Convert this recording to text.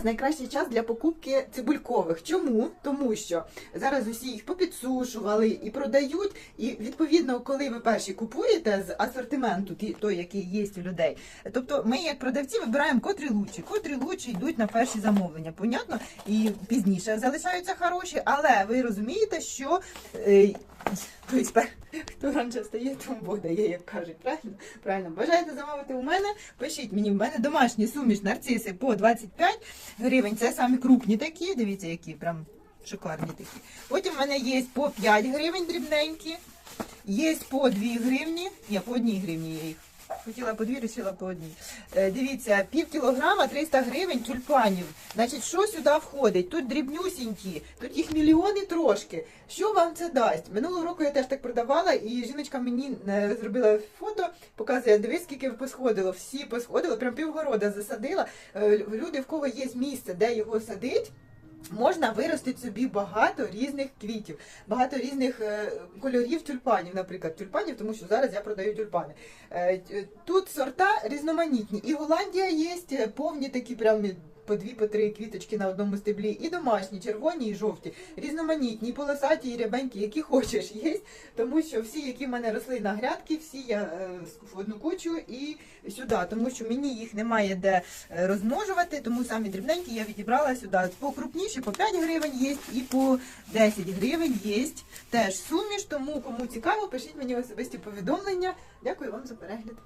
зараз найкращий час для покупки цибулькових. Чому? Тому що зараз усі їх попідсушували і продають. І відповідно, коли ви перші купуєте з асортименту, той, який є у людей, тобто ми як продавці вибираємо котрі лучші, котрі лучші йдуть на перші замовлення. Понятно? І пізніше залишаються хороші, але ви розумієте, що. Тобто, Хто раніше стає, тому Бог дає, як кажуть. Правильно? Правильно. Бажаєте замовити у мене? Пишіть мені, в мене домашні суміш нарциси по 25 гривень. Це самі крупні такі. Дивіться, які прям шикарні такі. Потім в мене є по 5 гривень дрібненькі, є по 2 гривні. я по 1 гривні я їх. Хотіла по дві, вирішила по одній. Е, дивіться, пів кілограма 300 гривень тюльпанів. Значить, що сюди входить? Тут дрібнюсінькі, тут їх мільйони трошки. Що вам це дасть? Минулого року я теж так продавала, і жіночка мені е, зробила фото, показує, дивись, скільки посходило. Всі посходили, прям півгорода засадила. Е, Люди, в кого є місце, де його садить. Можна виростити собі багато різних квітів, багато різних е, кольорів тюльпанів, наприклад, тюльпанів, тому що зараз я продаю тюльпани. Е, Тут сорта різноманітні. І Голландія є е, повні такі прям по дві, по три квіточки на одному стеблі, і домашні, червоні і жовті, різноманітні, полосаті, і рябенькі, які хочеш є. Тому що всі, які в мене росли на грядки, всі я е, в одну кучу і сюди, тому що мені їх немає де е, розмножувати, тому самі дрібненькі я відібрала сюди. Покрупніші по 5 гривень є і по 10 гривень є теж суміш. Тому кому цікаво, пишіть мені особисті повідомлення. Дякую вам за перегляд.